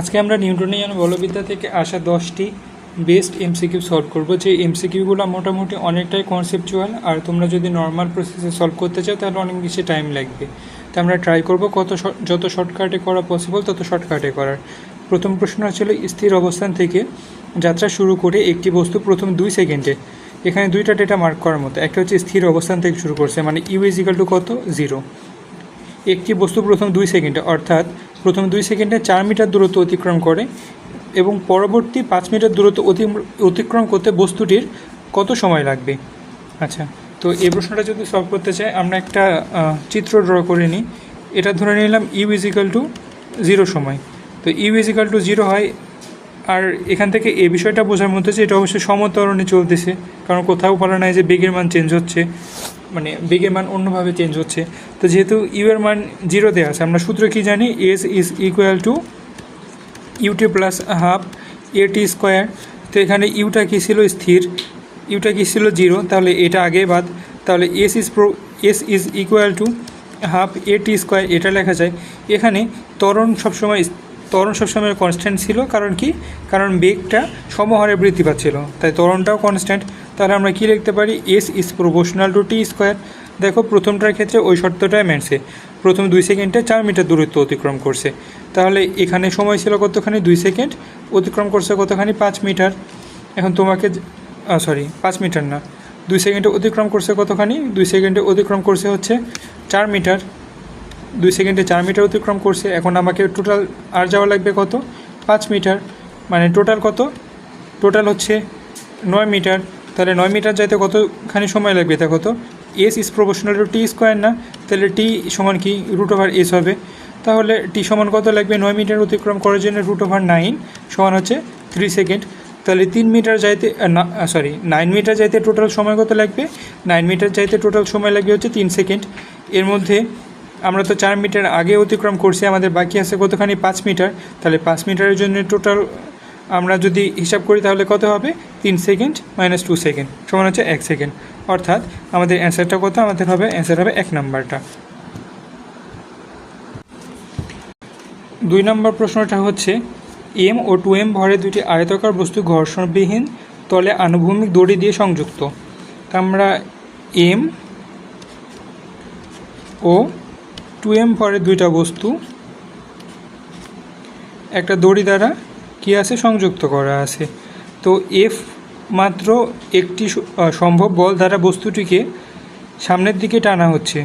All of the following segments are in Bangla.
আজকে আমরা নিউটনিয়ান বলবিদ্যা থেকে আসা দশটি বেস্ট এমসিকিউ সলভ করব। যে এমসিকিউগুলো মোটামুটি অনেকটাই কনসেপচুয়াল আর তোমরা যদি নর্মাল প্রসেসে সলভ করতে চাও, তাহলে অনেক বেশি টাইম লাগবে। তো আমরা ট্রাই করব কত যত শর্টকাটে করা পসিবল তত শর্টকাটে করার। প্রথম প্রশ্ন ছিল স্থির অবস্থান থেকে যাত্রা শুরু করে একটি বস্তু প্রথম দুই সেকেন্ডে। এখানে দুইটা ডেটা মার্ক করার মতো। একটা হচ্ছে স্থির অবস্থান থেকে শুরু করছে মানে ইউ ইজিক্যাল টু কত? জিরো একটি বস্তু প্রথম দুই সেকেন্ডে, অর্থাৎ প্রথম দুই সেকেন্ডে চার মিটার দূরত্ব অতিক্রম করে এবং পরবর্তী পাঁচ মিটার দূরত্ব অতি- অতিক্রম করতে বস্তুটির কত সময় লাগবে? আচ্ছা তো এই প্রশ্নটা যদি সলভ করতে চাই, আমরা একটা চিত্র ড্র করে নিই। এটা ধরে নিলাম ইউ ইজিক্যাল টু জিরো সময়। তো ইউ ইজিক্যাল টু জিরো হয়, আর এখান থেকে এই বিষয়টা বোঝার মধ্যে যে এটা অবশ্যই সমতরণে চলতেছে, কারণ কোথাও বলা নাই যে বেগের মান চেঞ্জ হচ্ছে। মানে বেগের মান অন্যভাবে চেঞ্জ হচ্ছে। তো যেহেতু ইউ এর মান দেওয়া আছে, আমরা সূত্র কি জানি? S is equal to U T plus half A T square তো এখানে ইউটা কী ছিল স্থির? ইউটা কী ছিল জিরো তাহলে এটা আগে বাদ। তাহলে S is pro S is equal to half A T square এটা লেখা যায়। এখানে ত্বরণ সবসময় ত্বরণ সবসময় কনস্ট্যান্ট ছিল। কারণ কি? কারণ বেগটা সমহারে বৃদ্ধি পাচ্ছিল। তাই ত্বরণটাও কনস্ট্যান্ট তাহলে আমরা কি লিখতে পারি? S is proportional to T square দেখো, প্রথমটার ক্ষেত্রে ওই শর্তটাই মেনছে। প্রথম দুই সেকেন্ডে চার মিটার দূরত্ব অতিক্রম করছে। তাহলে এখানে সময় ছিল কতখানি? দুই সেকেন্ড। অতিক্রম করছে কতখানি? পাঁচ মিটার। এখন তোমাকে সরি পাঁচ মিটার না। দুই সেকেন্ডে অতিক্রম করছে কতখানি? দুই সেকেন্ডে অতিক্রম করছে হচ্ছে চার মিটার। দুই সেকেন্ডে চার মিটার অতিক্রম করছে। এখন আমাকে টোটাল আর যাওয়া লাগবে কত? পাঁচ মিটার। মানে টোটাল কত? টোটাল হচ্ছে নয় মিটার। তাহলে নয় মিটার যাইতে কতখানি সময় লাগবে? দেখো তো S is proportional to T square না? তাহলে টি সমান কি? রুট ওভার এস হবে। তাহলে টি সমান কত লাগবে? নয় মিটার অতিক্রম করার জন্য রুট ওভার নাইন সমান হচ্ছে থ্রি সেকেন্ড তাহলে তিন মিটার যাইতে না সরি নাইন মিটার যাইতে টোটাল সময় কত লাগবে? নাইন মিটার যাইতে টোটাল সময় লাগবে হচ্ছে তিন সেকেন্ড এর মধ্যে আমরা তো চার মিটার আগে অতিক্রম করছি, আমাদের বাকি আছে কতখানি? পাঁচ মিটার। তাহলে পাঁচ মিটারের জন্য টোটাল আমরা যদি হিসাব করি তাহলে কত হবে? তিন সেকেন্ড মাইনাস টু সেকেন্ড, সমান হচ্ছে এক সেকেন্ড। অর্থাৎ আমাদের অ্যান্সারটা কত? আমাদের হবে অ্যান্সার হবে এক নাম্বারটা। দুই নম্বর প্রশ্নটা হচ্ছে এম ও টু এম ভরে দুটি আয়তাকার বস্তু ঘর্ষণবিহীন তলে আনুভূমিক দড়ি দিয়ে সংযুক্ত। তা আমরা এম ও টু এম ভরে দুইটা বস্তু, একটা দড়ি দ্বারা কি আছে? সংযুক্ত করা আছে। তো এফ মাত্র একটি সম্ভব বল দ্বারা বস্তুটিকে সামনের দিকে টানা হচ্ছে।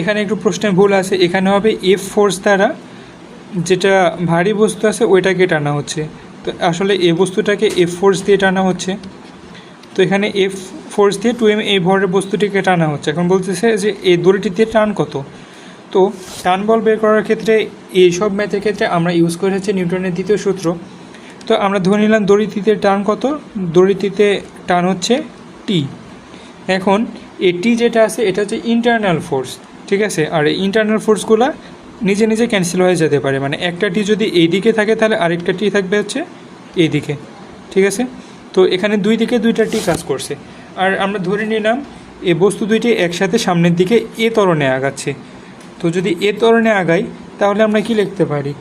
এখানে একটু প্রশ্নে ভুল আছে। এখানে হবে এফ ফোর্স দ্বারা যেটা ভারী বস্তু আছে, ওইটাকে টানা হচ্ছে। তো আসলে এ বস্তুটাকে এফ ফোর্স দিয়ে টানা হচ্ছে। তো এখানে এফ ফোর্স দিয়ে টু এম এই ভরের বস্তুটিকে টানা হচ্ছে। এখন বলতেছে যে এই দড়িটিতে টান কত? তো টান বল বের করার ক্ষেত্রে এই সব ম্যাথের ক্ষেত্রে আমরা ইউজ করে হচ্ছে নিউটনের দ্বিতীয় সূত্র। তো আমরা ধরে নিলাম দড়িটিতে টান কত? দড়িটিতে টান হচ্ছে টি এখন এই টি যেটা আছে, এটা হচ্ছে ইন্টারনাল ফোর্স ঠিক আছে? আর এই ইন্টারনাল ফোর্সগুলো নিজে নিজে ক্যান্সেল হয়ে যেতে পারে। মানে একটা টি যদি এই দিকে থাকে, তাহলে আরেকটা টি থাকবে হচ্ছে এই দিকে, ঠিক আছে? তো এখানে দুই দিকে দুইটা টি কাজ করছে। আর আমরা ধরে নিলাম এ বস্তু দুইটি একসাথে সামনের দিকে এ তরণে আগাচ্ছে। তো যদি এ তরণে আগাই, তাহলে আমরা কি লিখতে পারি?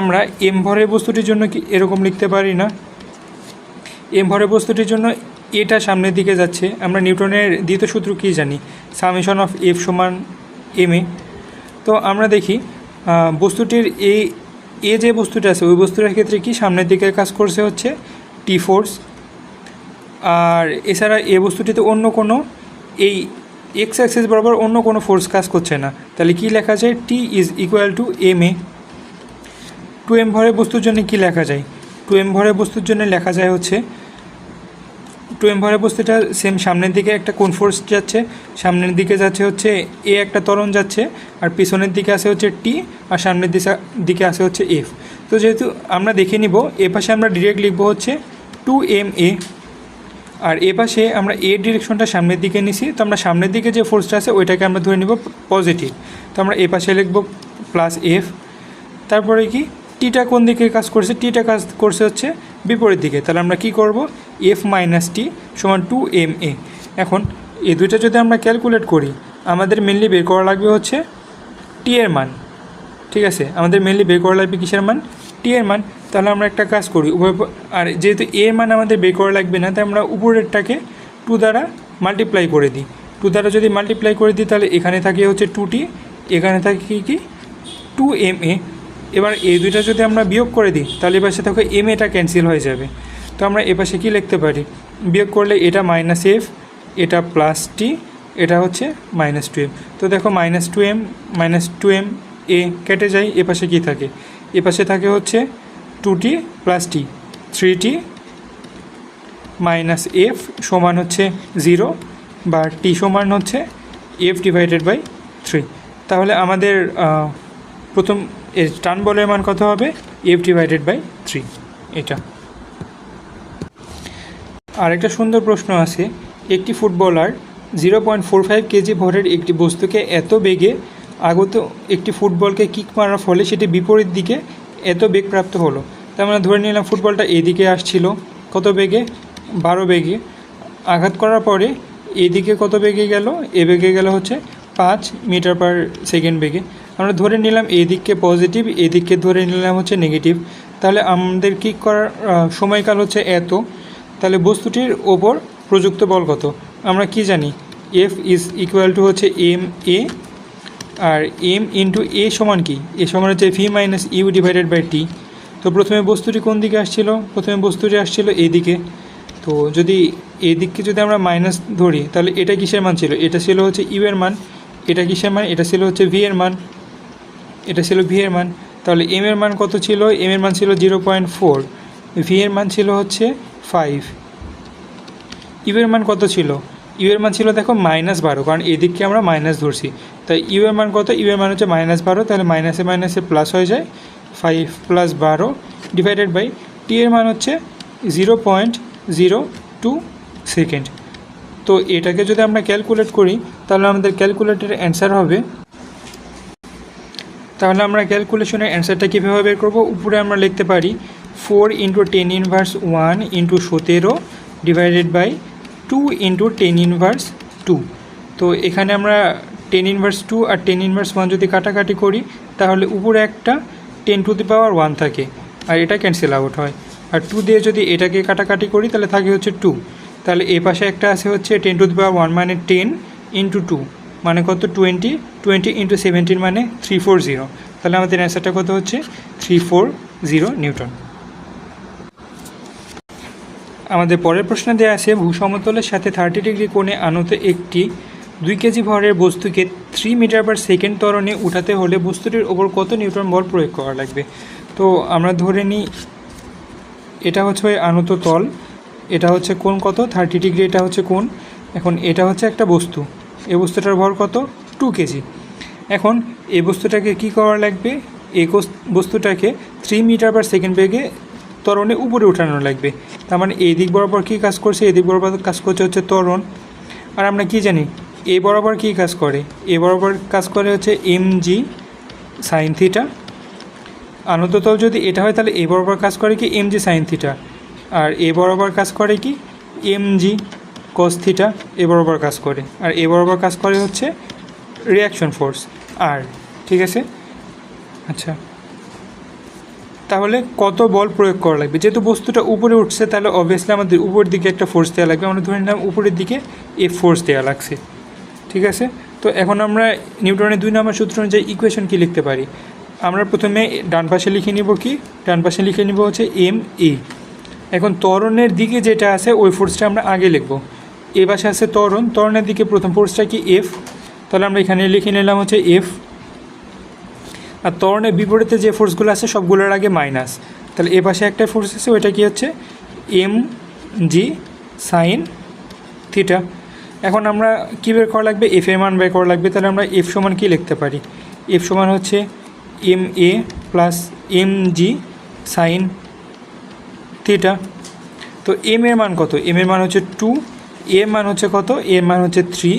আমরা এম ভরের বস্তুটির জন্য কি এরকম লিখতে পারি না? এম ভরের বস্তুটির জন্য এটা সামনের দিকে যাচ্ছে। আমরা নিউটনের দ্বিতীয় সূত্র কী জানি? সামেশন অফ এফ সমান এম এ। তো আমরা দেখি বস্তুটির এই এ যে বস্তুটা আছে, ওই বস্তুটার ক্ষেত্রে কি সামনের দিকে কাজ করছে হচ্ছে টি ফোর্স আর এছাড়া এ বস্তুটিতে অন্য কোনো এই এক্স অ্যাক্সিস বরাবর অন্য কোনো ফোর্স কাজ করছে না। তাহলে কি লেখা যায়? T is equal to M A. Two M ভরের বস্তুর জন্য কি লেখা যায়? টু এম ভরের বস্তুর জন্য লেখা যায় হচ্ছে টু এম ভরের বস্তুটা সেম সামনের দিকে একটা কোন ফোর্স যাচ্ছে, সামনের দিকে যাচ্ছে হচ্ছে এ একটা ত্বরণ যাচ্ছে, আর পিছনের দিকে আছে হচ্ছে টি আর সামনের দিকে আছে হচ্ছে এফ তো যেহেতু আমরা দেখে নিব, এ পাশে আমরা ডিরেক্ট লিখব হচ্ছে টু এম এ আর এ পাশে আমরা এ ডিরেকশনটা সামনের দিকে নিছি। তো আমরা সামনের দিকে যে ফোর্সটা আছে, ওইটাকে আমরা ধরে নিব পজিটিভ তো আমরা এ পাশে লিখব প্লাস এফ তারপরে কি? টিটা কোন দিকে কাজ করছে? টিটা কাজ করছে হচ্ছে বিপরীত দিকে। তাহলে আমরা কি করব? এফ মাইনাস টি সমান টু এম এ এখন এ দুইটা যদি আমরা ক্যালকুলেট করি, আমাদের মেনলি বের করা লাগবে হচ্ছে টি এর মান। ঠিক আছে? আমাদের মেনলি বের করা লাগবে কিসের মান? টি এর মান। তাহলে আমরা একটা কাজ করি, উভয় আর যেহেতু এ মান আমাদের বের করা লাগবে না, তাই আমরা উপরেরটাকে টু দ্বারা মাল্টিপ্লাই করে দিই। টু দ্বারা যদি মাল্টিপ্লাই করে দিই, তাহলে এখানে থাকে হচ্ছে টু টি এখানে থাকে কি কি? টু এম এ এবার এই দুইটা যদি আমরা বিয়োগ করে দিই, তাহলে এবার সাথে এম এটা ক্যান্সেল হয়ে যাবে। তো আমরা এপাশে কি লিখতে পারি? বিয়োগ করলে এটা মাইনাস এফ এটা প্লাস টি এটা হচ্ছে মাইনাস টু এম তো দেখো minus two M minus two M A কেটে যায় এপাশে কি থাকে? এপাশে থাকে হচ্ছে two T plus T three T minus F সমান হচ্ছে জিরো বা টি সমান হচ্ছে এফ ডিভাইডেড বাই থ্রি তাহলে আমাদের প্রথম এর টান বলের মান কত হবে? এফ ডিভাইডেড বাই থ্রি এটা। আর একটা সুন্দর প্রশ্ন আছে। একটি footballer zero point four five kg ভরের একটি বস্তুকে এত বেগে আগত একটি ফুটবলকে কিক মারার ফলে সেটি বিপরীত দিকে এত বেগ প্রাপ্ত হলো। তার মানে ধরে নিলাম ফুটবলটা এদিকে আসছিল। কত বেগে? বারো বেগে। আঘাত করার পরে এদিকে কত বেগে গেল? এ বেগে গেল হচ্ছে পাঁচ মিটার পার সেকেন্ড বেগে। আমরা ধরে নিলাম এদিককে পজিটিভ, এদিককে ধরে নিলাম হচ্ছে নেগেটিভ। তাহলে আমাদের কিক করার সময়কাল হচ্ছে এত। তাহলে বস্তুটির ওপর প্রযুক্ত বল কত? আমরা কি জানি? এফ ইজ ইকুয়াল টু হচ্ছে এম এ আর এম ইন্টু এ সমান কি? এ সমান হচ্ছে V minus U divided by T তো প্রথমে বস্তুটি কোন দিকে আসছিল? প্রথমে বস্তুটি আসছিল এইদিকে তো যদি এই দিককে যদি আমরা মাইনাস ধরি, তাহলে এটা কিসের মান ছিল? এটা ছিল হচ্ছে ইউ এর মান। এটা কিসের মান? এটা ছিল হচ্ছে ভি এর মান। এটা ছিল ভি এর মান। তাহলে এম এর মান কত ছিল? এম এর মান ছিল জিরো পয়েন্ট ফোর ভি এর মান ছিল হচ্ছে ফাইভ ইউ এর মান কত ছিল? ইউ এর মান ছিল দেখো মাইনাস বারো, কারণ এদিককে আমরা মাইনাস ধরছি। তাই ইউ এর মান কত? ইউ এর মান হচ্ছে মাইনাস বারো, তাহলে মাইনাসে মাইনাসে প্লাস হয়ে যায়। ফাইভ প্লাস বারো ডিভাইডেড বাই টি এর মান হচ্ছে zero point zero two second তো এটাকে যদি আমরা ক্যালকুলেট করি, তাহলে আমাদের ক্যালকুলেটের অ্যান্সার হবে। তাহলে আমরা ক্যালকুলেশনের অ্যান্সারটা কীভাবে বের করব? উপরে আমরা লিখতে পারি four into ten inverse one into সতেরো divided by two into ten inverse two তো এখানে আমরা টেন ইনভার্স টু আর টেন ইনভার্স ওয়ান যদি কাটাকাটি করি, তাহলে উপরে একটা ten to the power one থাকে। আর এটা ক্যান্সেল আউট হয়। আর টু দিয়ে যদি এটাকে কাটাকাটি করি, তাহলে থাকে হচ্ছে টু তাহলে এ পাশে একটা আছে হচ্ছে ten to the power one মানে টেন ইন্টু টু মানে কত? টোয়েন্টি টোয়েন্টি ইন্টু সেভেন্টিন মানে থ্রি ফোর জিরো তাহলে আমাদের অ্যান্সারটা কত হচ্ছে? Three four zero newton. আমাদের পরের প্রশ্নে দেওয়া আছে ভূসমতলের সাথে থার্টি ডিগ্রি কোণে আনত একটি দুই কেজি ভরের বস্তুকে থ্রি মিটার পার সেকেন্ড ত্বরণে উঠাতে হলে বস্তুটির ওপর কত নিউটন বল প্রয়োগ করা লাগবে? তো আমরা ধরে নিই, এটা হচ্ছে আনত তল, এটা হচ্ছে কোন কত? থার্টি ডিগ্রি এটা হচ্ছে কোন এখন এটা হচ্ছে একটা বস্তু এই বস্তুটার ভর কত? Two kg. এখন এই বস্তুটাকে কি করা লাগবে? এই বস্তুটাকে থ্রি মিটার পার সেকেন্ড বেগে ত্বরণে উপরে উঠানো লাগবে। তার মানে এই দিক বরাবর কী কাজ করছে? এই দিক বরাবর কাজ করছে হচ্ছে ত্বরণ। আর আমরা কি জানি? এ বরাবর কী কাজ করে? এ বরাবর কাজ করে হচ্ছে এম জি সাইন থিটা আনন্দতল যদি এটা হয় তাহলে এ বরাবর কাজ করে কি এম জি সাইন থিটা আর এ বরাবর কাজ করে কি এম জি কস থিটা এ বরাবর কাজ করে। আর এ বরাবর কাজ করে হচ্ছে রিয়াকশন ফোর্স আর, ঠিক আছে? আচ্ছা। তাহলে কত বল প্রয়োগ করা লাগবে? যেহেতু বস্তুটা উপরে উঠছে, তাহলে অবভিয়াসলি আমাদের উপরের দিকে একটা ফোর্স দেওয়া লাগবে। আমরা ধরে নিলাম উপরের দিকে এ ফোর্স দেওয়া লাগছে। ঠিক আছে? তো এখন আমরা নিউটনের দুই নম্বর সূত্র অনুযায়ী ইকুয়েশন কি লিখতে পারি? আমরা প্রথমে ডান পাশে লিখে নিব কি? ডান পাশে লিখে নিব হচ্ছে এম এ এখন ত্বরণের দিকে যেটা আছে, ওই ফোর্সটা আমরা আগে লিখব। এ পাশে আছে ত্বরণ। ত্বরণের দিকে প্রথম ফোর্সটা কি এফ তাহলে আমরা এখানে লিখে নিলাম হচ্ছে এফ আর ত্বরণের বিপরীতে যে ফোর্সগুলো আছে, সবগুলোর আগে মাইনাস তাহলে এ পাশে একটা ফোর্স আছে, ওইটা কি হচ্ছে? এম জি সাইন থিটা এখন আমরা কী বের করা লাগবে? এফ এর মান বের করা লাগবে। তাহলে আমরা এফ সমান কী লিখতে পারি? এফ সমান হচ্ছে M A plus M G sine theta তো এম এর মান কত? এম এর মান হচ্ছে টু এর মান হচ্ছে কত? এর মান হচ্ছে থ্রি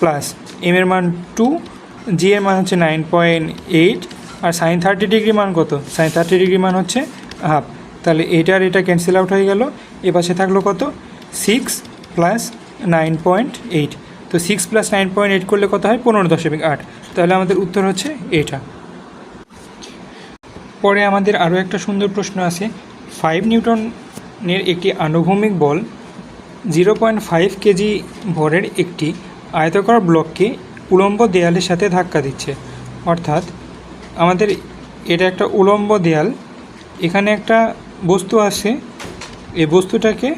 প্লাস এম এর মান টু জি এর মান হচ্ছে নাইন পয়েন্ট এইট আর সাইন থার্টি ডিগ্রি মান কত? সাইন থার্টি ডিগ্রি মান হচ্ছে হাফ তাহলে এটা আর এটা ক্যান্সেল আউট হয়ে গেল। এ পাশে থাকল কত? Six plus nine point eight তো six plus nine point eight করলে কত হয়? পনেরো দশমিক আট। তাহলে আমাদের উত্তর হচ্ছে এটা। পরে আমাদের আরও একটা সুন্দর প্রশ্ন আছে। ফাইভ নিউটনের একটি আনুভূমিক বল জিরো পয়েন্ট ফাইভ কেজি ভরের একটি আয়তাকার ব্লককে উলম্ব দেয়ালের সাথে ধাক্কা দিচ্ছে। অর্থাৎ আমাদের এটা একটা উলম্ব দেয়াল। এখানে একটা বস্তু আছে। এই বস্তুটাকে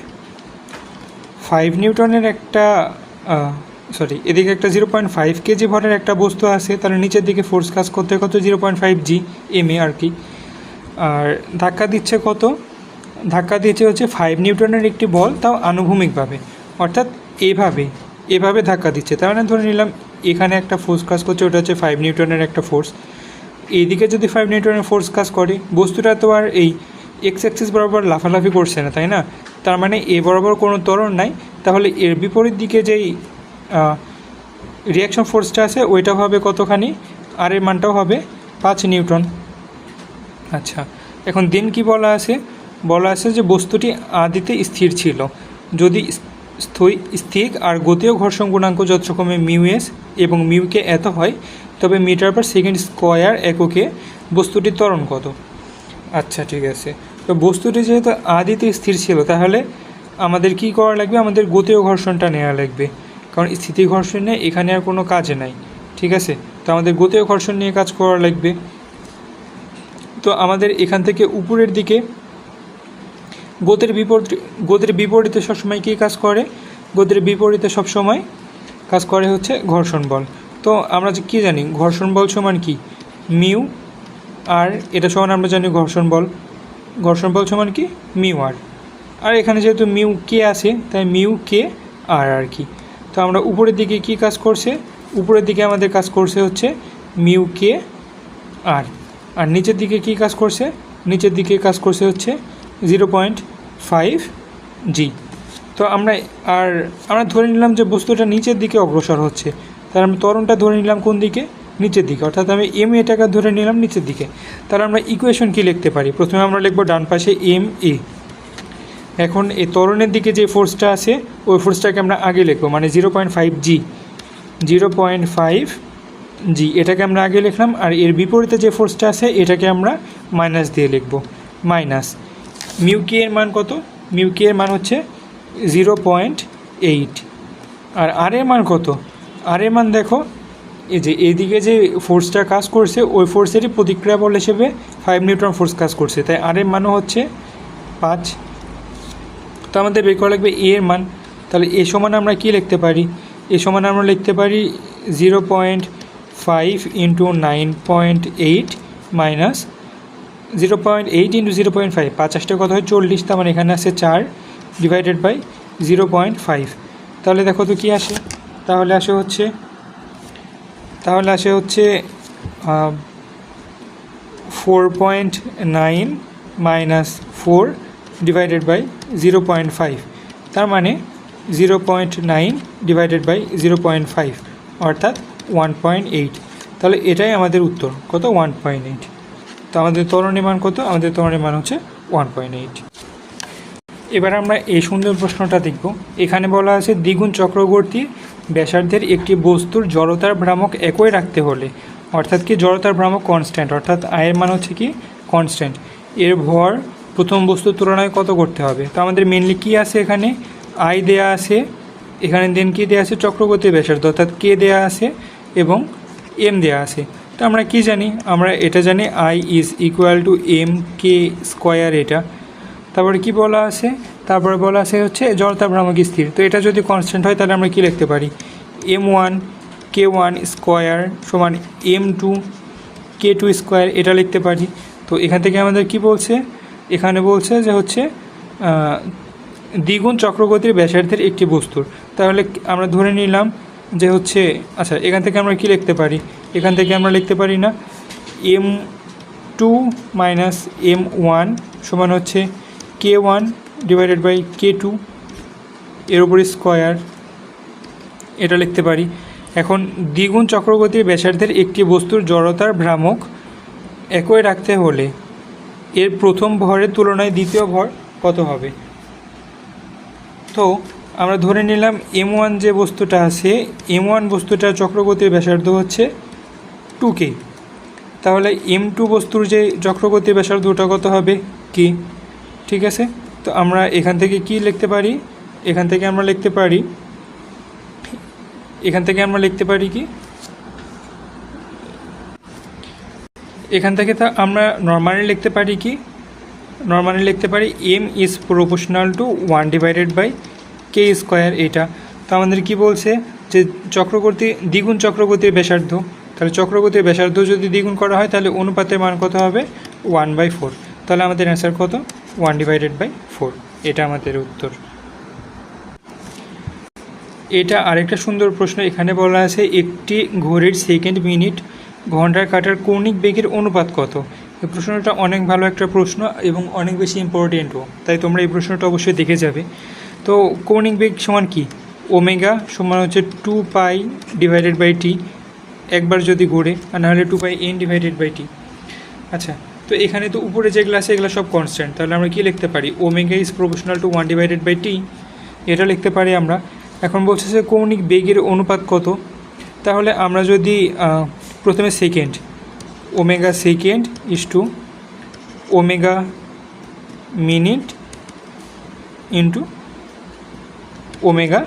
ফাইভ নিউটনের একটা সরি এদিকে একটা জিরো পয়েন্ট ফাইভ কেজি ভরের একটা বস্তু আছে তাহলে নিচের দিকে ফোর্স কাজ করতে কত? Zero point five G M A আর কি। আর ধাক্কা দিচ্ছে কত? ধাক্কা দিচ্ছে হচ্ছে ফাইভ নিউটনের একটি বল, তাও আনুভূমিকভাবে। অর্থাৎ এভাবে এভাবে ধাক্কা দিচ্ছে। তার মানে ধরে নিলাম, এখানে একটা ফোর্স কাজ করছে, ওটা হচ্ছে ফাইভ নিউটনের একটা ফোর্স এইদিকে যদি ফাইভ নিউটনের ফোর্স কাজ করে, বস্তুটা তো আর এই এক্স অ্যাক্সিস বরাবর লাফালাফি করছে না, তাই না? তার মানে এ বরাবর কোনো ত্বরণ নাই। তাহলে এর বিপরীত দিকে যেই রিয়াকশন ফোর্সটা আছে ওইটা হবে কতখানি? আর এর মানটাও হবে পাঁচ নিউটন। আচ্ছা এখন দিন কি বলা আছে? বলা আছে যে বস্তুটি আদিতে স্থির ছিল। যদি স্থৈ- স্থির আর গতীয় ঘর্ষণ গুণাঙ্ক যথাক্রমে মিউ এস এবং মিউকে এত হয়, তবে মিটার পার সেকেন্ড স্কোয়ার এককে বস্তুটির ত্বরণ কত? আচ্ছা ঠিক আছে। তো বস্তুটি যেহেতু আদিতে স্থির ছিল, তাহলে আমাদের কি করা লাগবে? আমাদের গতীয় ঘর্ষণটা নেওয়া লাগবে। কারণ স্থিতি ঘর্ষণে এখানে আর কোনো কাজ নাই, ঠিক আছে? তো আমাদের গতীয় ঘর্ষণ নিয়ে কাজ করা লাগবে। তো আমাদের এখান থেকে উপরের দিকে গতির বিপরীত গতির বিপরীতে সবসময় কী কাজ করে? গতির বিপরীতে সবসময় কাজ করে হচ্ছে ঘর্ষণ বল। তো আমরা যে কী জানি? ঘর্ষণ বল সমান কি? মিউ আর এটা সমান আমরা জানি ঘর্ষণ বল। ঘর্ষণ বল সমান কি? মিউ আর। আর এখানে যেহেতু মিউ কে আছে, তাই মিউ কে আর আর কি। তো আমরা উপরের দিকে কি কাজ করছে? উপরের দিকে আমাদের কাজ করছে হচ্ছে মিউ কে আর। আর নিচের দিকে কি কাজ করছে? নিচের দিকে কাজ করছে হচ্ছে জিরো পয়েন্ট ফাইভ জি। তো আমরা আর আমরা ধরে নিলাম যে বস্তুটা নিচের দিকে অগ্রসর হচ্ছে। তাহলে আমরা ত্বরণটা ধরে নিলাম কোন দিকে? নিচের দিকে। অর্থাৎ আমি এম এটাকে ধরে নিলাম নিচের দিকে। তাহলে আমরা ইকুয়েশন কি লিখতে পারি? প্রথমে আমরা লিখব ডান পাশে এম এ এখন এই তরণের দিকে যে ফোর্সটা আছে, ওই ফোর্সটাকে আমরা আগে লিখব মানে zero point five G zero point five G এটাকে আমরা আগে লিখলাম, আর এর বিপরীতে যে ফোর্সটা আছে, এটাকে আমরা মাইনাস দিয়ে লিখব। মাইনাস মিউকি এর মান কত? মিউকি এর মান হচ্ছে জিরো পয়েন্ট এইট আর আর এর মান কত? আর এর মান দেখো এই যে এদিকে যে ফোর্সটা কাজ করছে, ওই ফোর্সেরই প্রতিক্রিয়া বল হিসেবে ফাইভ নিউটন ফোর্স কাজ করছে। তাই আর এর মানও হচ্ছে পাঁচ। তো আমাদের বের করা লাগবে এ এর মান। তাহলে এ সমান আমরা কি লিখতে পারি? এ সমান আমরা লিখতে পারি zero point five into nine point eight minus zero point eight into zero point five পাঁচাশটা কত হয়? চল্লিশ। তার মানে এখানে আছে চার divided by zero point five তাহলে দেখো তো কী আসে? তাহলে আসে হচ্ছে তাহলে আসে হচ্ছে four point nine minus four divided by zero point five তার মানে zero point nine divided by zero point five অর্থাৎ ওয়ান পয়েন্ট এইট তাহলে এটাই আমাদের উত্তর, কত? ওয়ান পয়েন্ট এইট তো আমাদের তরণের মান কত? আমাদের তরণের মান হচ্ছে ওয়ান পয়েন্ট এইট এবার আমরা এই সুন্দর প্রশ্নটা দেখব। এখানে বলা আছে দ্বিগুণ চক্রবর্তী ব্যাসার্ধের একটি বস্তুর জড়তার ভ্রামক একই রাখতে হলে, অর্থাৎ কি জড়তার ভ্রামক কনস্ট্যান্ট অর্থাৎ আয়ের মান হচ্ছে কি কনস্ট্যান্ট এর ভর প্রথম বস্তুর তুলনায় কত করতে হবে? তো আমাদের মেনলি কি আছে এখানে? আই দেয়া আছে, এখানে দেন কি দেয়া আছে? চক্রবর্তী ব্যাসার্ধ, অর্থাৎ কে দেয়া আছে এবং এম দেয়া আছে। তো আমরা কি জানি? আমরা এটা জানি I is equal to M K square এটা। তারপরে কি বলা আছে? তারপরে বলা আছে হচ্ছে জড়তা ভ্রামক স্থির। তো এটা যদি কনস্ট্যান্ট হয়, তাহলে আমরা কি লিখতে পারি? M one K one square সমান M two K two square এটা লিখতে পারি। তো এখান থেকে আমাদের কি বলছে? এখানে বলছে যে হচ্ছে দ্বিগুণ চক্রগতির ব্যাসার্ধের একটি বস্তুর তাহলে আমরা ধরে নিলাম যে হচ্ছে আচ্ছা এখান থেকে আমরা কি লিখতে পারি? এখান থেকে আমরা লিখতে পারি না M two minus M one সমান হচ্ছে K one divided by K two এর উপর স্কোয়ার এটা লিখতে পারি। এখন দ্বিগুণ চক্রগতির ব্যাসার্ধের একটি বস্তুর জড়তার ভ্রামক একই রাখতে হলে এর প্রথম ভরের তুলনায় দ্বিতীয় ভর কত হবে? তো আমরা ধরে নিলাম এম ওয়ান যে বস্তুটা আছে এম ওয়ান বস্তুটার চক্রগতির ব্যাসার্ধ হচ্ছে টু কে তাহলে এম টু বস্তুর যে চক্রগতির ব্যাসার্ধ ওটা কত হবে? কি ঠিক আছে? তো আমরা এখান থেকে কি লিখতে পারি? এখান থেকে আমরা লিখতে পারি। এখান থেকে আমরা লিখতে পারি কি? এখান থেকে তা আমরা নর্মালি লিখতে পারি কি? নর্মালি লিখতে পারি M is proportional to one divided by K square এটা তো আমাদের কি বলছে? যে চক্রবর্তী দ্বিগুণ চক্রবর্তীর ব্যাসার্ধ। তাহলে চক্রবর্তীর ব্যাসার্ধ যদি দ্বিগুণ করা হয়, তাহলে অনুপাতের মান কত হবে? ওয়ান বাই ফোর তাহলে আমাদের অ্যান্সার কত? One divided by four. এটা আমাদের উত্তর। এটা আরেকটা সুন্দর প্রশ্ন। এখানে বলা আছে, একটি ঘড়ির সেকেন্ড মিনিট ঘণ্টার কাটার কৌণিক বেগের অনুপাত কত? এই প্রশ্নটা অনেক ভালো একটা প্রশ্ন এবং অনেক বেশি ইম্পর্টেন্টও। তাই তোমরা এই প্রশ্নটা অবশ্যই দেখে যাবে। তো কৌণিক বেগ সমান কি? ওমেগা সমান হচ্ছে two pi divided by T. একবার যদি ঘুরে, আর নাহলে two pi N divided by T. আচ্ছা তো এখানে তো উপরে যেগুলো আছে এগুলো সব কনস্ট্যান্ট তাহলে আমরা কি লিখতে পারি? Omega is proportional to one divided by T এটা লিখতে পারি আমরা। এখন বলছে যে কৌণিক বেগের অনুপাত কত? তাহলে আমরা যদি প্রথমে second omega second is to omega minute into omega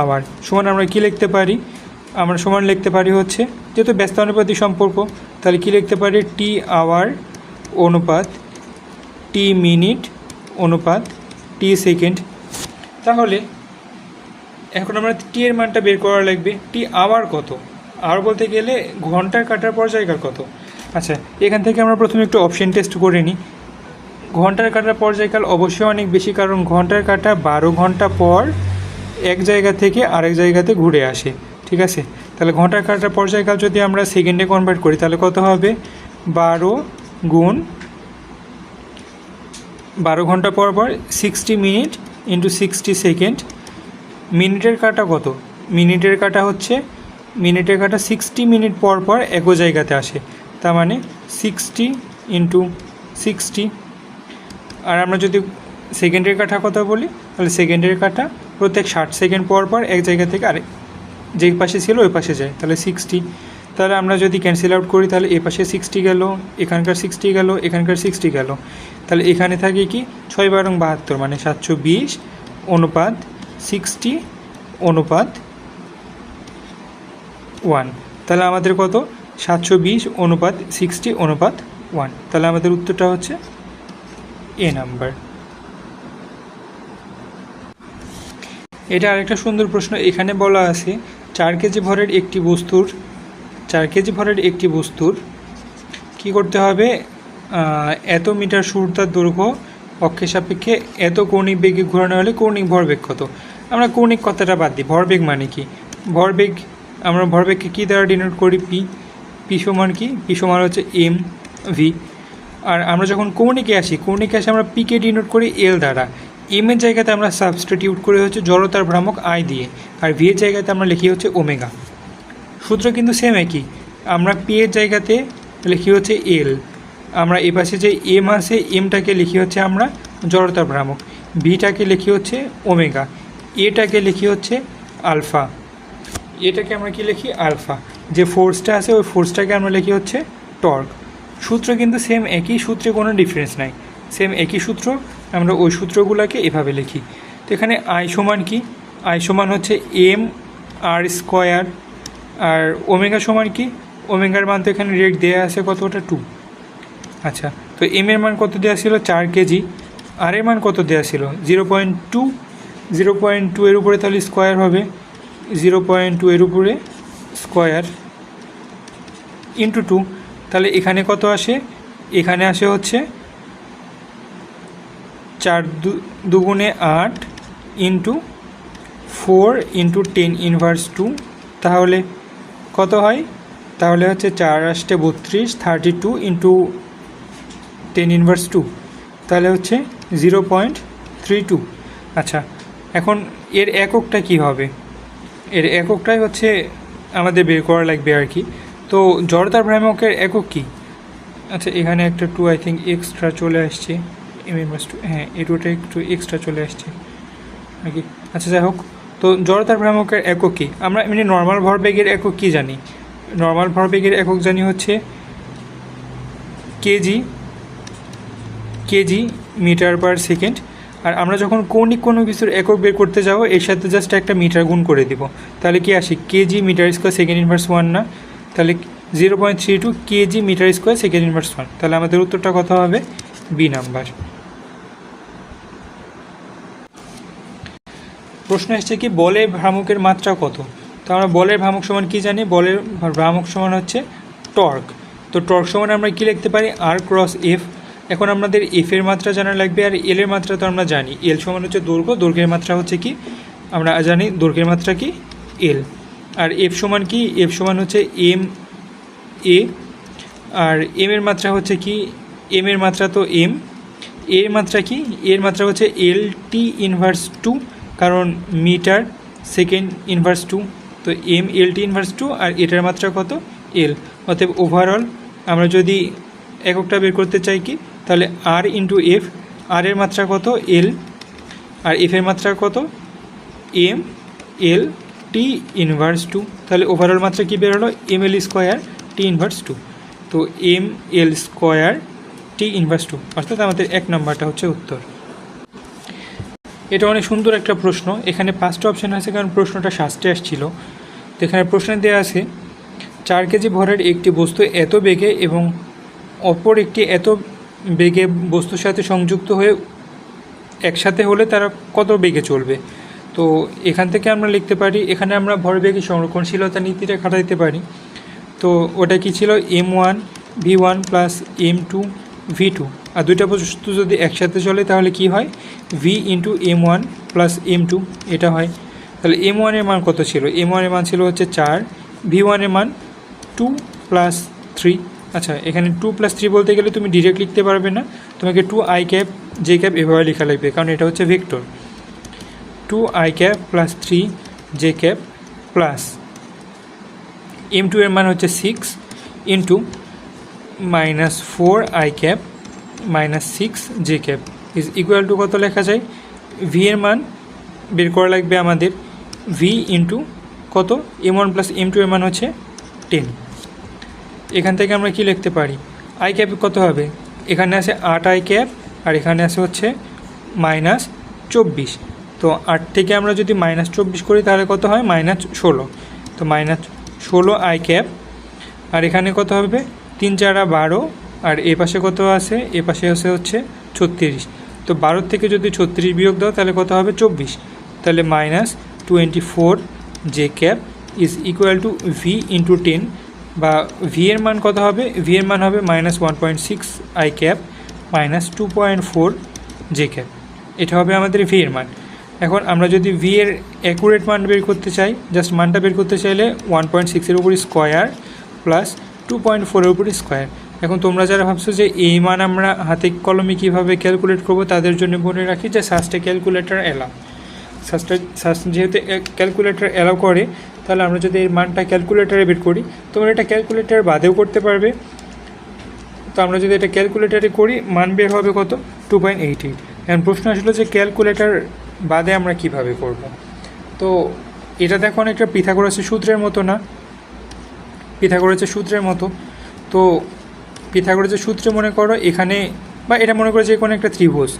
hour সমান আমরা কি লিখতে পারি? আমরা সমান লিখতে পারি হচ্ছে, যেহেতু ব্যস্ত ব্যস্তানুপাতি সম্পর্ক, তাহলে কি লিখতে পারি? টি আওয়ার অনুপাত টি মিনিট অনুপাত টি সেকেন্ড। তাহলে এখন আমরা টি এর মানটা বের করা লাগবে। টি আওয়ার কত? আওয়ার বলতে গেলে ঘণ্টার কাটার পর্যায়কাল কত? আচ্ছা এখান থেকে আমরা প্রথমে একটু অপশন টেস্ট করে নিই। ঘণ্টার কাটার পর্যায়কাল অবশ্যই অনেক বেশি, কারণ ঘণ্টার কাটা বারো ঘণ্টা পর এক জায়গা থেকে আরেক জায়গাতে ঘুরে আসে। ঠিক আছে? তাহলে ঘণ্টার কাটার পর্যায়কাল যদি আমরা সেকেন্ডে কনভার্ট করি, তাহলে কত হবে? বারো গুণ বারো ঘণ্টা পর পর sixty minute into sixty second মিনিটের কাটা কত? মিনিটের কাটা হচ্ছে, মিনিটের কাটা সিক্সটি মিনিট পর পর একই জায়গাতে আসে। তার মানে সিক্সটি ইন্টু সিক্সটি আর আমরা যদি সেকেন্ডের কাঠা কথা বলি, তাহলে সেকেন্ডের কাঠা প্রত্যেক ষাট সেকেন্ড পর পর এক জায়গা থেকে আরেক, যেই পাশে ছিল ওই পাশে যায়। তাহলে সিক্সটি তাহলে আমরা যদি ক্যান্সেল আউট করি, তাহলে এ পাশে সিক্সটি গেল, এখানকার সিক্সটি গেল, এখানকার সিক্সটি গেল। তাহলে এখানে থাকে কি? ছয় বারং বাহাত্তর মানে সাতশো বিশ অনুপাত সিক্সটি অনুপাত ওয়ান তাহলে আমাদের কত? সাতশো বিশ অনুপাত সিক্সটি অনুপাত ওয়ান তাহলে আমাদের উত্তরটা হচ্ছে এ নাম্বার। এটা আরেকটা সুন্দর প্রশ্ন। এখানে বলা আছে, চার কেজি ভরের একটি বস্তুর চার কেজি ভরের একটি বস্তুর কি করতে হবে? এত মিটার সুরতার দৈর্ঘ্য অক্ষের সাপেক্ষে এত কৌণিক বেগে ঘোরানো হলে কৌণিক ভরবেগ কত? আমরা কৌণিক কথাটা বাদ দিই। ভরবেগ মানে কি? ভরবেগ, আমরা ভরবেগকে কী দ্বারা ডিনোট করি? পি পি সমান কি? পি সমান হচ্ছে এম ভি। আর আমরা যখন কৌণিকে আসি, কৌণিকে আসে আমরা পিকে ডিনোট করি এল দ্বারা। এম এর জায়গাতে আমরা সাবস্টিটিউট করে হচ্ছে জড়তার ভ্রামক আই দিয়ে। আর ভি এর জায়গাতে আমরা লিখি হচ্ছে ওমেগা। সূত্র কিন্তু সেম একই। আমরা পি এর জায়গাতে লিখি হচ্ছে এল আমরা এ পাশে যে এম আছে এমটাকে লিখি হচ্ছে আমরা জড়তার ভ্রামক। বিটাকে লিখি হচ্ছে ওমেগা। এটাকে লিখি হচ্ছে আলফা। এটাকে আমরা কি লিখি? আলফা। যে ফোর্সটা আছে, ওই ফোর্সটাকে আমরা লিখি হচ্ছে টর্ক। সূত্র কিন্তু সেম একই, সূত্রে কোনো ডিফারেন্স নাই। সেম একই সূত্র, আমরা ওই সূত্রগুলোকে এভাবে লিখি। তো এখানে আই সমান কি? আই সমান হচ্ছে এম আর স্কোয়ার আর ওমেগা সমান কি? ওমেগার মান তো এখানে রেট দেওয়া আছে কতটা টু আচ্ছা তো এম এর মান কত দেওয়া ছিল? চার কেজি। আর এর মান কত দেওয়া ছিল? Zero point two zero point two এর উপরে তাহলে স্কোয়ার হবে। জিরো পয়েন্ট টু এর উপরে স্কোয়ার ইন্টু টু তাহলে এখানে কত আসে? এখানে আসে হচ্ছে চার দুগুণে আট into four into ten inverse two তাহলে কত হয়? তাহলে হচ্ছে চার আসতে বত্রিশ thirty two into ten inverse two তাহলে হচ্ছে জিরো পয়েন্ট থ্রি টু আচ্ছা এখন এর এককটা কি হবে? এর এককটাই হচ্ছে আমাদের বের করা লাগবে আর কি। তো জড়তার ভ্রামকের একক কি? আচ্ছা এখানে একটা টু আই থিঙ্ক এক্সট্রা চলে আসছে। এম ইনভার্স টু হ্যাঁ টুটা একটু এক্সট্রা চলে আসছে। আর কি আচ্ছা যাই হোক তো জড়তার ভ্রামকের একক কী? আমরা এমনি নর্মাল ভরবেগের একক কী জানি? নর্মাল ভরবেগের একক জানি হচ্ছে kg kg metre per second. আর আমরা যখন কৌণিক কোনো কিছুর একক বের করতে যাব, এর সাথে জাস্ট একটা মিটার গুণ করে দিব। তাহলে কি আসে? Kg metre square second inverse one না? তাহলে zero point three two kg metre square second inverse one তাহলে আমাদের উত্তরটা কত হবে? বি নাম্বার প্রশ্ন এসছে কি, বলের ভ্রামকের মাত্রা কত? তো আমরা বলের ভ্রামক সমান কি জানি? বলের ভ্রামক সমান হচ্ছে টর্ক। তো টর্ক সমান আমরা কি লিখতে পারি? আর ক্রস এফ এখন আমাদের এফ এর মাত্রা জানা লাগবে আর এল এর মাত্রা তো আমরা জানি। এল সমান হচ্ছে দৈর্ঘ্য দৈর্ঘ্যের মাত্রা হচ্ছে কি? আমরা জানি দৈর্ঘ্যের মাত্রা কি? এল আর এফ সমান কি? এফ সমান হচ্ছে এম এ আর এম এর মাত্রা হচ্ছে কি? এম এর মাত্রা তো এম এর মাত্রা কি? এর মাত্রা হচ্ছে এল টি ইনভার্স টু কারণ মিটার, সেকেন্ড ইনভার্স টু তো M L T inverse two আর এটার মাত্রা কত? এল অতএব ওভারঅল আমরা যদি এককটা বের করতে চাই কি? তাহলে আর ইন্টু এফ আর এর মাত্রা কত? এল আর এফ এর মাত্রা কত? M L T inverse two তাহলে ওভারঅল মাত্রা কী বের হলো? M L square T inverse two তো M L square T inverse two অর্থাৎ আমাদের এক নম্বরটা হচ্ছে উত্তর। এটা অনেক সুন্দর একটা প্রশ্ন। এখানে পাঁচটা অপশান আছে কারণ প্রশ্নটা শাস্তে আসছিল। তো এখানে প্রশ্নে দেওয়া আছে, চার কেজি ভরের একটি বস্তু এত বেগে এবং অপর একটি এত বেগে বস্তুর সাথে সংযুক্ত হয়ে একসাথে হলে তারা কত বেগে চলবে? তো এখান থেকে আমরা লিখতে পারি, এখানে আমরা ভরবেগের সংরক্ষণশীলতা নীতিটা খাটাইতে পারি। তো ওটা কি ছিল? M one v one plus m two v two আর দুইটা বস্তু যদি একসাথে চলে, তাহলে কি হয়? V into m one plus m two এটা হয়। তাহলে এম ওয়ানের মান কত ছিল? এম ওয়ানের মান ছিল হচ্ছে চার। ভি ওয়ানের মান টু প্লাস থ্রি আচ্ছা এখানে টু প্লাস থ্রি বলতে গেলে তুমি ডিরেক্ট লিখতে পারবে না। তোমাকে two i cap j cap এভাবে লেখা লাগবে, কারণ এটা হচ্ছে vector two i cap plus three j cap plus m two এর মান হচ্ছে six into minus four i cap minus six j cap is equal to কত লেখা যায়? ভি এর মান বের করা লাগবে আমাদের ভি ইন্টু কত? M one plus m two এর মান হচ্ছে টেন এখান থেকে আমরা কি লিখতে পারি? আই ক্যাপ কত হবে? এখানে আছে আট আই ক্যাপ আর এখানে আছে হচ্ছে মাইনাস চব্বিশ। তো আট থেকে আমরা যদি মাইনাস চব্বিশ করি তাহলে কত হয়? মাইনাস ষোলো। তো মাইনাস ষোলো আই ক্যাপ আর এখানে কত হবে? তিন চারা বারো আর এ পাশে কত আছে? এ পাশে আছে হচ্ছে ছত্রিশ। তো বারোর থেকে যদি ছত্রিশ বিয়োগ দাও, তাহলে কত হবে? চব্বিশ। তাহলে minus twenty four j cap is equal to v into ten বা ভি এর মান কত হবে? ভি এর মান হবে minus one point six i cap minus two point four j cap এটা হবে আমাদের ভি এর মান। এখন আমরা যদি ভি এর অ্যাকুরেট মান বের করতে চাই জাস্ট মানটা বের করতে চাইলে ওয়ান পয়েন্ট সিক্সের উপর স্কোয়ার প্লাস টু পয়েন্ট ফোরের উপর স্কোয়ার এখন তোমরা যারা ভাবছ যে এই মান আমরা হাতে কলমে কীভাবে ক্যালকুলেট করব, তাদের জন্য বলে রাখি যে সাস্টে ক্যালকুলেটার এলাও সাস্টে সাস্ট যেহেতু ক্যালকুলেটার অ্যালাউ করে, তাহলে আমরা যদি এই মানটা ক্যালকুলেটারে বের করি, তোমরা এটা ক্যালকুলেটার বাদেও করতে পারবে। তো আমরা যদি এটা ক্যালকুলেটারে করি, মান বের হবে কত? টু পয়েন্ট এইট এইট এখন প্রশ্ন আসলো যে ক্যালকুলেটার বাদে আমরা কীভাবে করব? তো এটা দেখো অনেকটা পিথাগোরাসের সূত্রের মতো না? পিথাগোরাসের সূত্রের মতো। তো পিথাগোরাসের সূত্রে মনে করো, এখানে বা এটা মনে করো যে কোনো একটা ত্রিভুজ।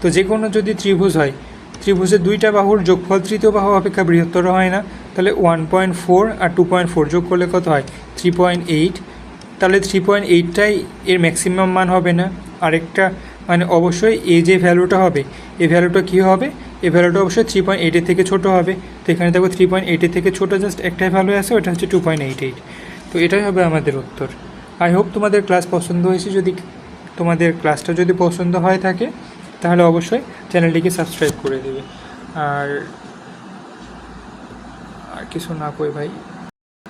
তো যে কোনো যদি ত্রিভুজ হয়, ত্রিভুজের দুইটা বাহুর যোগফল তৃতীয় বাহু অপেক্ষা বৃহত্তর হয় না। তাহলে ওয়ান পয়েন্ট ফোর আর টু পয়েন্ট ফোর যোগ করলে কত হয়? থ্রি পয়েন্ট এইট তাহলে থ্রি পয়েন্ট এইটটাই এর ম্যাক্সিমাম মান হবে না। আরেকটা মানে অবশ্যই এই যে ভ্যালুটা হবে এই ভ্যালুটা কী হবে? এই ভ্যালুটা অবশ্যই থ্রি পয়েন্ট এইটের থেকে ছোটো হবে। তো এখানে দেখো থ্রি পয়েন্ট এইটের থেকে ছোটো জাস্ট একটাই ভ্যালু আছে, ওটা হচ্ছে টু পয়েন্ট এইট এইট তো এটাই হবে আমাদের উত্তর। আই হোপ তোমাদের ক্লাস পছন্দ হয়েছে। যদি তোমাদের ক্লাসটা যদি পছন্দ হয় থাকে, তাহলে অবশ্যই চ্যানেলটিকে সাবস্ক্রাইব করে দেবে। আর আর কিছু না কই ভাই।